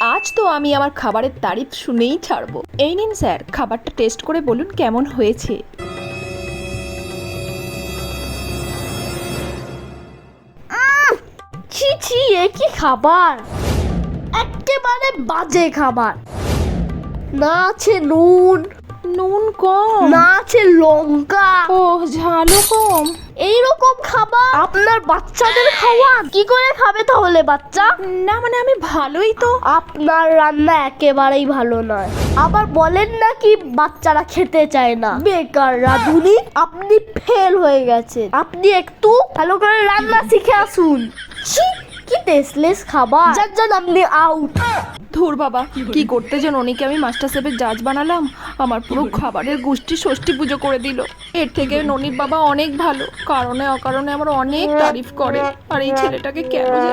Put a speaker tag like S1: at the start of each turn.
S1: আজ তো আমি আমার খাবারের তারিফ শুনেই ছাড়বো। এই নিন স্যার খাবারটা টেস্ট করে বলুন কেমন হয়েছে।
S2: ছি ছি এ কি খাবার? একেবারে বাজে খাবার। না আছে নুন।
S1: নুন কম।
S2: না আছে লঙ্কা।
S1: ও ঝালও কম।
S2: এইরকম খাবার আপনার বাচ্চাদের খাওয়ান কি করে খাবে তাহলে বাচ্চা?
S1: না মানে আমি ভালোই তো।
S2: আপনার রান্না একেবারেই ভালো নয়। আবার বলেন না কি বাচ্চারা খেতে চায় না। বেকার রাধুনি আপনি ফেল হয়ে গেছে আপনি একটু ভালো করে রান্না শিখে আসুন। ছি, কি টেস্টলেস খাবার? যার যান আপনি আউট
S1: ধুর বাবা কি করতে যেন অনেকে আমি মাস্টার সেফের জাজ বানালাম। আমার পুরো খাবারের গোষ্ঠী ষষ্ঠী পুজো করে দিল। এর থেকে ননির বাবা অনেক ভালো। কারণে অকারণে আমার অনেক তারিফ করে। আর এই ছেলেটাকে কেন যে